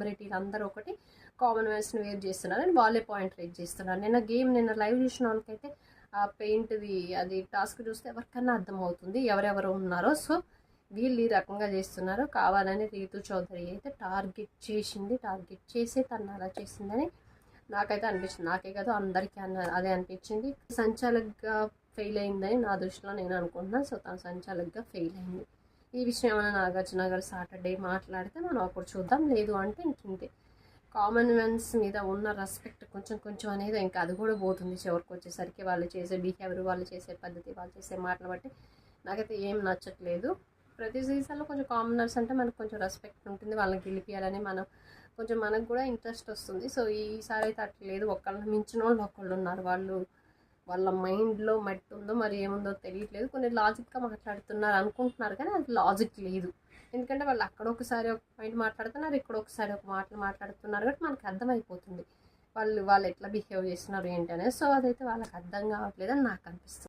సెలబ్రిటీలు అందరూ ఒకటి కామన్ కామన్వెల్స్ని వేర్ చేస్తున్నారు అని వాళ్ళే పాయింట్ రేట్ చేస్తున్నారు. నిన్న గేమ్ నిన్న లైవ్ చూసిన వాళ్ళకైతే ఆ పెయింట్ది అది టాస్క్ చూస్తే ఎవరికన్నా అర్థమవుతుంది ఎవరెవరు ఉన్నారో. సో వీళ్ళు ఈ రకంగా చేస్తున్నారు. కావాలని రీతు చౌదరి అయితే టార్గెట్ చేసింది టార్గెట్ చేసి తను అలా చేసిందని నాకైతే అనిపించింది. నాకే కాదు అందరికీ అన్న అదే అనిపించింది. సంచాలకగా ఫెయిల్ అయిందని నా దృష్టిలో నేను అనుకుంటున్నాను. సో తను సంచాలకగా ఫెయిల్ అయింది. ఈ విషయం ఏమైనా నాగార్జున గారు సాటర్డే మాట్లాడితే మనం అప్పుడు చూద్దాం. లేదు అంటే ఇంకింతే కామన్వెన్స్ మీద ఉన్న రెస్పెక్ట్ కొంచెం కొంచెం అనేది ఇంకా అది కూడా పోతుంది చివరికి వచ్చేసరికి. వాళ్ళు చేసే బిహేవియర్ వాళ్ళు చేసే పద్ధతి వాళ్ళు చేసే మాటలు బట్టి నాకైతే ఏం నచ్చట్లేదు. ప్రతి సీజన్లో కొంచెం కామనర్స్ అంటే మనకు కొంచెం రెస్పెక్ట్ ఉంటుంది. వాళ్ళని గెలిపియాలని మనం కొంచెం మనకు కూడా ఇంట్రెస్ట్ వస్తుంది. సో ఈసారి అయితే అట్లా లేదు. ఒకళ్ళని మించిన వాళ్ళు ఒకళ్ళు ఉన్నారు. వాళ్ళు వాళ్ళ మైండ్లో మట్టి ఉందో మరి ఏముందో తెలియట్లేదు. కొన్ని లాజిక్గా మాట్లాడుతున్నారు అనుకుంటున్నారు కానీ అది లాజిక్ లేదు. ఎందుకంటే వాళ్ళు అక్కడ ఒకసారి ఒక పాయింట్ మాట్లాడుతున్నారు ఇక్కడ ఒకసారి ఒక మాటలు మాట్లాడుతున్నారు కాబట్టి మనకు అర్థమైపోతుంది. వాళ్ళు వాళ్ళు ఎట్లా బిహేవ్ చేస్తున్నారు ఏంటి అనేది. సో అదైతే వాళ్ళకి అర్థం కావట్లేదు అని నాకు అనిపిస్తుంది.